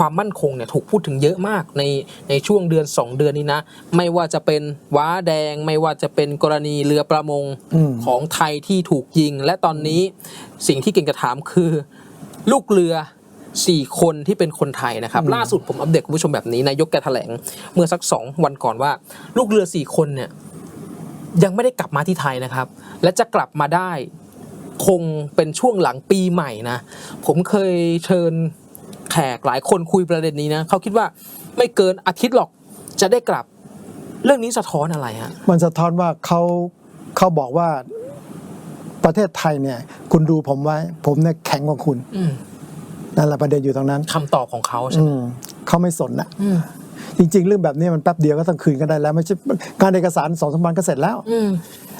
ความมั่นคงเนี่ยถูกพูดถึงเยอะมากในในช่วงเดือน 2 เดือนนี้นะ ไม่ว่าจะเป็นว้าแดง ไม่ว่าจะเป็นกรณีเรือประมงอืมของไทยที่ถูกยิง และตอนนี้สิ่งที่เก่งจะถามคือ ลูกเรือ4คนที่เป็นคนไทยนะครับ ล่าสุดผมอัปเดตคุณผู้ชมแบบนี้นายกแกแถลง เมื่อสักสองวันก่อนว่า ลูกเรือ4คนเนี่ยยังไม่ได้กลับมาที่ไทยนะครับ และจะกลับมาได้คงเป็นช่วงหลังปีใหม่นะ ผมเคยเชิญ แขกหลายคนคุยประเด็นนี้นะเขาคิดว่าไม่เกินอาทิตย์หรอกจะได้กลับ เรื่องนี้สะท้อนอะไรฮะมันสะท้อนว่าเขาเขาบอกว่าประเทศไทยเนี่ย คุณดูผมไว้ ผมเนี่ยแข็งกว่าคุณอืมนั่นแหละประเด็นอยู่ตรงนั้นคำตอบของเขาใช่อืไหมมเขาไม่สนนะอืมจริง ๆ เรื่องแบบนี้มันแป๊บเดียวก็ต้องคืนกันได้แล้วไม่ใช่งานเอกสารสองสามวันก็เสร็จแล้วอืม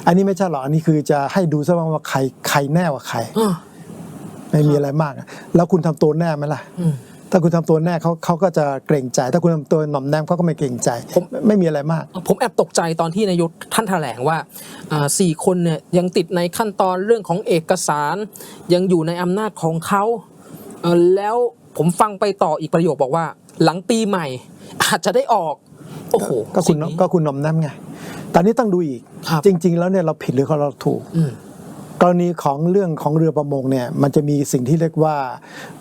อันนี้ไม่ใช่หรอกอันนี้คือจะให้ดูซะบ้างว่าใครใครแน่กว่าใครอ่า ไม่มีอะไรมากอะแล้วคุณทำตัวแน่ไหมล่ะอืมถ้าคุณทำตัวแน่เขาเขาก็จะเกรงใจ ถ้าคุณทำตัวหน่อมแนมเขาก็ไม่เกรงใจผมไม่ไม่มีอะไรมาก ผมแอบตกใจตอนที่นายกท่านแถลงว่าอ่าสี่คนเนี่ยยังติดในขั้นตอนเรื่องของเอกสาร ยังอยู่ในอำนาจของเขาเอ่อแล้วผมฟังไปต่ออีกประโยคบอกว่า หลังปีใหม่ อาจจะได้ออกโอ้โหก็คุณสิ่งนี้ก็คุณหน่อมแนมไงตอนนี้ต้องดูอีกครับจริง ๆ แล้วเนี่ยเราผิดหรือเราถูกอืม กรณีของเรื่องของเรือประมงเนี่ยมันจะมีสิ่งที่เรียกว่า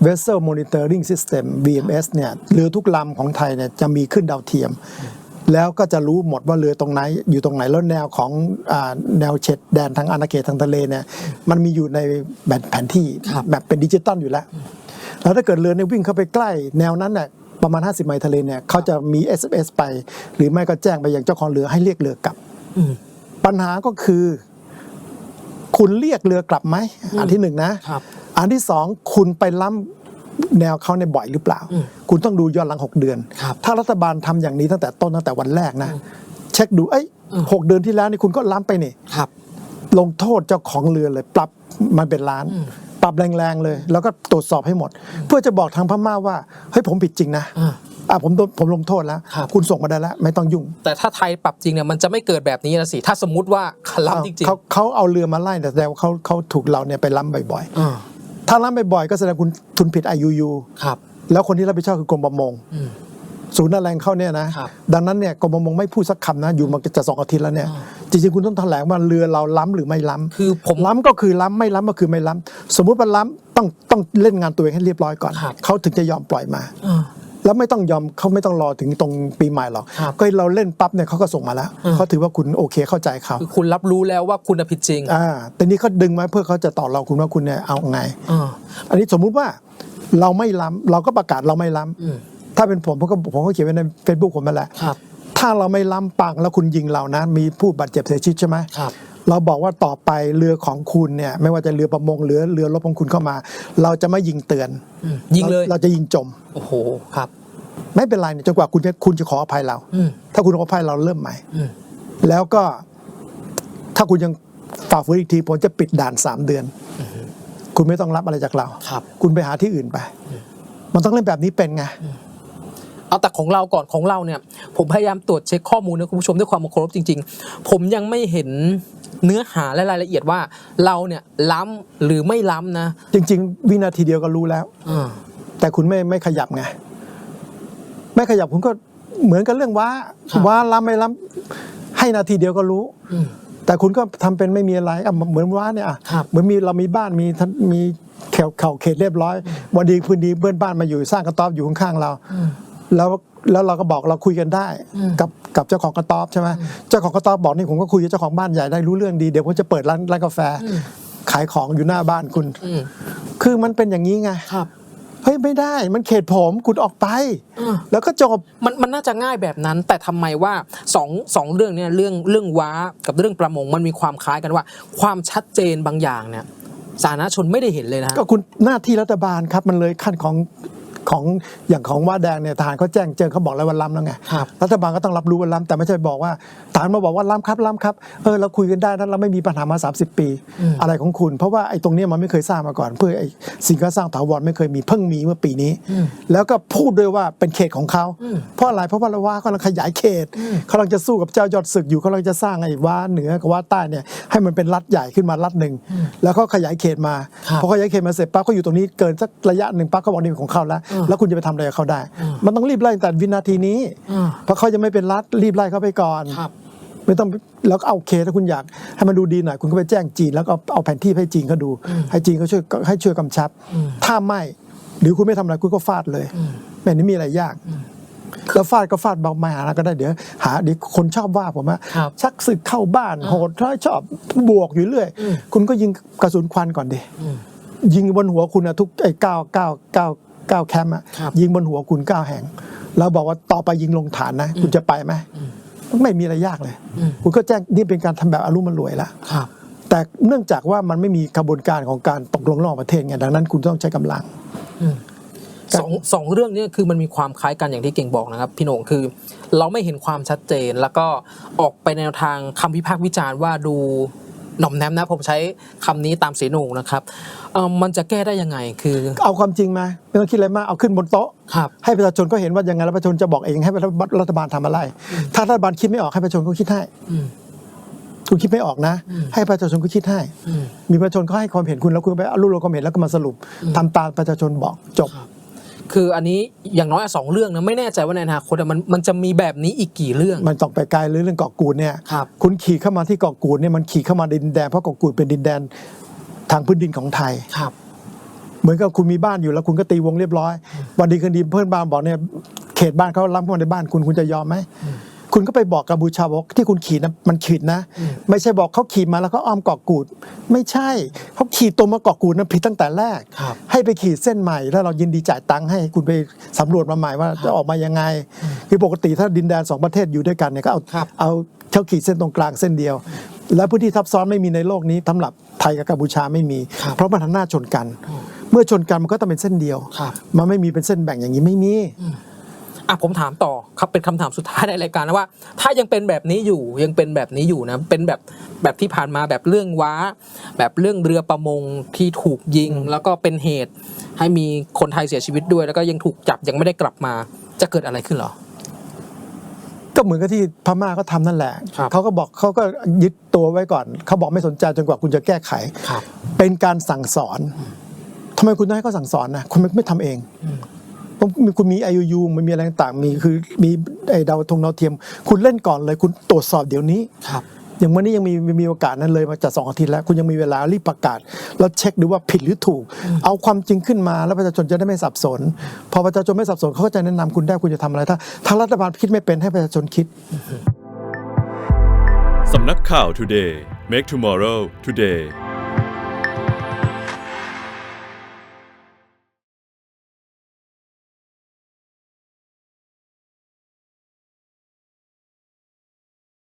vessel monitoring system VMS เนี่ยเรือทุกลำของไทยเนี่ยจะมีขึ้นดาวเทียม แล้วก็จะรู้หมดว่าเรือตรงไหน อยู่ตรงไหนแล้วแนวของอาแนวเฉดแดนทางอาณาเขตทางทะเลเนี่ยมันมีอยู่ในแบบแผนที่ครับแบบเป็นดิจิตอลอยู่แล้ว แล้วถ้าเกิดเรือเนี่ยวิ่งเข้าไปใกล้ แนวนั้นเนี่ยประมาณ 50 ไมล์ทะเลเนี่ยเขาจะมี SMS ไป หรือไม่ก็แจ้งไปยังเจ้าของเรือให้เรียกเรือกลับอืมปัญหาก็คือ คุณเรียกเรือกลับไหมอันที่หนึ่งนะครับอันที่สองคุณไปล้ำแนวเขาในบ่อยหรือเปล่าอืมคุณต้องดูย้อนหลังหกเดือนครับถ้ารัฐบาลทำอย่างนี้ตั้งแต่ต้นตั้งแต่วันแรกนะ เช็คดูเอ้ยอืมหกเดือนที่แล้วนี่คุณก็ล้ำไปนี่ครับลงโทษเจ้าของเรือเลย ปรับมันเป็นล้านอืมปรับแรงๆเลย แล้วก็ตรวจสอบให้หมด เพื่อจะบอกทางพม่าว่าเฮ้ยผมผิดจริงนะ อ่าอะผมโดนผมลงโทษแล้ว ครับ คุณส่งมาได้แล้ว ไม่ต้องยุ่งแต่ถ้าไทยปรับจริงเนี่ยมันจะไม่เกิดแบบนี้นะสิ ถ้าสมมุติว่าขลัจริงเขาเขาเอาเรือมาไล่แต่แสดงว่าเขาเขาถูกเราเนี่ยไปล้ำบ่อยๆอ่าๆ ถ้าล้ำบ่อยๆก็แสดงคุณทุนผิด IUU ครับ แล้วคนที่รับผิดชอบคือกรมประมง อืม ศูนย์แรงเข้าเนี่ยนะครับดังนั้นเนี่ยกรมประมงไม่พูดสักคำนะอยู่มาจะสองอาทิตย์แล้วเนี่ยอ่า จริงๆคุณต้องแถลงว่าเรือเราล้ำหรือไม่ล้ำ คือผม ล้ำก็คือล้ำไม่ล้ำก็คือไม่ล้ำสมมุติว่าล้ำต้องต้องเล่นงานตัวเองให้เรียบร้อยก่อน ครับ เขาถึงจะยอมปล่อยมา อ่า แล้วไม่ต้องยอมเขาไม่ต้องรอถึงตรงปีใหม่หรอกครับก็เราเล่นปั๊บเนี่ยเขาก็ส่งมาแล้วอืม เขาถือว่าคุณโอเคเข้าใจเขาคือคุณรับรู้แล้วว่าคุณน่ะผิดจริงอ่าแต่นี้เขาดึงมาเพื่อเขาจะต่อเราคุณว่าคุณเนี่ยเอาไง อ่า อันนี้สมมุติว่าเราไม่ล้ำเราก็ประกาศเราไม่ล้ำอืม ถ้าเป็นผมผมก็ผมก็เขียนไว้ใน Facebook ผมไปแล้วครับ ถ้าเราไม่ล้ำปังแล้วคุณยิงเรานะ มีผู้บาดเจ็บเสียชีวิตใช่ไหมครับ เราบอกว่าต่อไปเรือของคุณเนี่ยไม่ว่าจะเรือประมงหรือเรือรบของคุณเข้ามา เราจะไม่ยิงเตือนอืมยิงเลยเราเราจะยิงจมโอ้โหครับ ไม่เป็นไรเนี่ยจนกว่าคุณจะคุณจะขออภัยเราอืมถ้าคุณขออภัยเราเริ่มใหม่อืมแล้วก็ถ้าคุณยังฝ่าฝืนอีกทีผมจะปิดด่านสามเดือน คุณไม่ต้องรับอะไรจากเราครับคุณไปหาที่อื่นไป มันต้องเล่นแบบนี้เป็นไง เอาแต่ของเราก่อนของเราเนี่ย ผมพยายามตรวจเช็คข้อมูลนะคุณผู้ชมด้วยความเคารพจริง ๆ ผมยังไม่เห็นเนื้อหาและรายละเอียดว่าเราเนี่ยล้ำหรือไม่ล้ำนะ จริง ๆ วินาทีเดียวก็รู้แล้วอ่าแต่คุณไม่ไม่ขยับไงไม่ขยับคุณก็เหมือนกับเรื่องว้าว้าล้ำไม่ล้ำให้นาทีเดียวก็รู้อืมแต่คุณก็ทำเป็นไม่มีอะไรอะเหมือนว้าเนี่ยอะครับเหมือนมีเรามีบ้านมีท่านมีแขวเข่าเขตเรียบร้อย วันดีพื้นดีเพื่อนบ้านมาอยู่สร้างกระต๊อบอยู่ข้างๆเราอืม แล้วแล้วเราก็บอกเราคุยกันได้อืมกับกับเจ้าของกระต๊อบใช่ไหมเจ้าของกระต๊อบบอกนี่ผมก็คุยกับเจ้าของบ้านใหญ่ได้รู้เรื่องดีเดี๋ยวผมจะเปิดร้านร้านกาแฟอืมขายของอยู่หน้าบ้านคุณอืมคือมันเป็นอย่างนี้ไงครับเฮ้ยไม่ได้มันเขตผมคุณออกไปอ่าแล้วก็จบมันมันน่าจะง่ายแบบนั้น แต่ทำไมว่าสองสองเรื่องเนี่ยเรื่องเรื่องว้ากับเรื่องประมงมันมีความคล้ายกันว่า ความชัดเจนบางอย่างเนี่ยสาธารณชนไม่ได้เห็นเลยนะก็คุณหน้าที่รัฐบาลครับมันเลยขั้นของ ของอย่างของว่าแดงเนี่ยทหารเขาแจ้งเจอเขาบอกแล้วว่าล้ำแล้วไงครับรัฐบาลก็ต้องรับรู้ว่าล้ำแต่ไม่ใช่บอกว่าทหารมาบอกว่าล้ำครับล้ำครับเออเราคุยกันได้นะเราไม่มีปัญหามา 30 ปีอืมอะไรของคุณ เพราะว่าไอ้ตรงเนี้ยมันไม่เคยสร้างมาก่อน เพื่อไอ้สิ่งก่อสร้างถาวรไม่เคยมีเพิ่งมีเมื่อปีนี้อืมแล้วก็พูดด้วยว่าเป็นเขตของเขาอืมเพราะอะไรเพราะว่าเราว่ากำลังขยายเขตอืมเขากำลังจะสู้กับเจ้ายอดศึกอยู่เขากำลังจะสร้างไอ้ว่าเหนือกับว่าใต้เนี่ยให้มันเป็นรัฐใหญ่ขึ้นมารัฐหนึ่งแล้วเขาขยายเขตมาครับพอขยายเขตมาเสร็จปั๊บเขาอยู่ตรงนี้เกินสักระยะหนึ่งปั๊บเขาบอกนี่เป็นของเขาแล้วอืมแล้วคุณจะไปทำอะไรกับเขาได้อืมมันต้องรีบไล่ตั้งแต่วินาทีนี้อืมเพราะเขายังไม่เป็นรัฐรีบไล่เขาไปก่อนครับไม่ต้องแล้วก็เอาโอเคถ้าคุณอยากให้มันดูดีหน่อยคุณก็ไปแจ้งจีน แล้วก็เอาแผนที่ให้จีนเขาดู ให้จีนเขาช่วยให้ช่วยกำชับ ถ้าไม่หรือคุณไม่ทำอะไรคุณก็ฟาดเลยแบบนี้มีอะไรยากแล้วฟาดก็ฟาดเบาไม่หาก็ได้เดี๋ยวหาเดี๋ยวคนชอบว่าผมว่าครับชักศึกเข้าบ้านโหดร้ายชอบบวกอยู่เรื่อยอืมคุณก็ยิงกระสุนควันก่อนดิอืมยิงบนหัวคุณอะทุกไอ้เก้าเก้าเก้า เก้าแคมป์อะครับยิงบนหัวคุณเก้าแห่ง แล้วบอกว่าต่อไปยิงลงฐานนะ คุณจะไปไหมไม่มีอะไรยากเลยอืมคุณก็แจ้งนี่เป็นการทำแบบอารมณ์มันรวยละครับแต่เนื่องจากว่ามันไม่มีกระบวนการของการตกลงระหว่างประเทศไงดังนั้น คุณต้องใช้กำลังสองสองเรื่องเนี้คือมันมีความคล้ายกันอย่างที่เก่งบอกนะครับ พี่โหน่งคือ เราไม่เห็นความชัดเจนแล้วก็ออกไปในแนวทางคำวิพากษ์วิจารณ์ว่าดู หน่อมแนมนะผมใช้คำนี้ตามเสนงนะครับเอ่อมันจะแก้ได้ยังไงคือ เอาความจริงมาไม่ต้องคิดอะไรมากเอาขึ้นบนโต๊ะครับให้ประชาชนก็เห็นว่ายังไงแล้วประชาชนจะบอกเองให้รัฐบาลทำอะไร ถ้ารัฐบาลคิดไม่ออกให้ประชาชนก็คิดให้อืมคุณคิดไม่ออกนะอืมให้ประชาชนก็คิดให้อืมมีประชาชนเขาให้ความเห็นคุณแล้วคุณไปเอารวบรวมความเห็นแล้วก็มาสรุปทำตามประชาชนบอกจบ คืออันนี้อย่างน้อยอะสองเรื่องนะไม่แน่ใจว่าในอนาคตอะมันมันจะมีแบบนี้อีกกี่เรื่อง มันต้องไปไกลเลยเรื่องเกาะกูดเนี่ยครับคุณขี่เข้ามาที่เกาะกูดเนี่ยมันขี่เข้ามาดินแดนเพราะเกาะกูดเป็นดินแดนทางพื้นดินของไทยครับเหมือนกับคุณมีบ้านอยู่แล้วคุณก็ตีวงเรียบร้อย วันดีคืนดีเพื่อนบ้านบอกเนี่ยเขตบ้านเขาล้ำเข้ามาในบ้านคุณคุณจะยอมไหม คุณก็ไปบอกกัมพูชาบอกที่คุณขี่นะมันขีดนะ ไม่ใช่บอกเขาขี่มาแล้วก็อ้อมเกาะกูด ไม่ใช่เขาขี่ตรงมาเกาะกูดนั้นผิดตั้งแต่แรกครับให้ไปขีดเส้นใหม่แล้วเรายินดีจ่ายตังค์ให้คุณไปสำรวจมาใหม่ว่าจะออกมายังไง คือปกติถ้าดินแดนสองประเทศอยู่ด้วยกันเนี่ยก็เอาครับเอาเท่าขีดเส้นตรงกลางเส้นเดียว และพื้นที่ทับซ้อนไม่มีในโลกนี้สำหรับไทยกับกัมพูชาไม่มีครับเพราะมันหันหน้าชนกัน เมื่อชนกันมันก็ต้องเป็นเส้นเดียวครับมันไม่มีเป็นเส้นแบ่งอย่างนี้ไม่มี อะผมถามต่อครับเป็นคำถามสุดท้ายในรายการนะว่า ถ้ายังเป็นแบบนี้อยู่ยังเป็นแบบนี้อยู่นะเป็นแบบแบบที่ผ่านมาแบบเรื่องว้า แบบเรื่องเรือประมงที่ถูกยิง แล้วก็เป็นเหตุให้มีคนไทยเสียชีวิตด้วย แล้วก็ยังถูกจับยังไม่ได้กลับมาจะเกิดอะไรขึ้นเหรอก็เหมือนกับที่พม่าเขาทำนั่นแหละครับเขาก็บอกเขาก็ยึดตัวไว้ก่อน เขาบอกไม่สนใจจนกว่าคุณจะแก้ไขครับเป็นการสั่งสอนทำไมคุณต้องให้เขาสั่งสอนนะคุณไม่ไม่ทำเองเพราะมี คุณมี IUU มันมีอะไรต่างๆมีคือมีไอ้ดาวธงดาวเทียม คุณเล่นก่อนเลยคุณตรวจสอบเดี๋ยวนี้ครับอย่างวันนี้ยังมีมีมีโอกาสนั้นเลยมาจากสองอาทิตย์แล้ว คุณยังมีเวลารีบประกาศ แล้วเช็คดูว่าผิดหรือถูก เอาความจริงขึ้นมาแล้วประชาชนจะได้ไม่สับสน พอประชาชนไม่สับสนเขาก็จะแนะนำคุณได้คุณจะทำอะไร ถ้าถ้ารัฐบาลคิดไม่เป็นให้ประชาชนคิดสำนักข่าว Today Make Tomorrow Today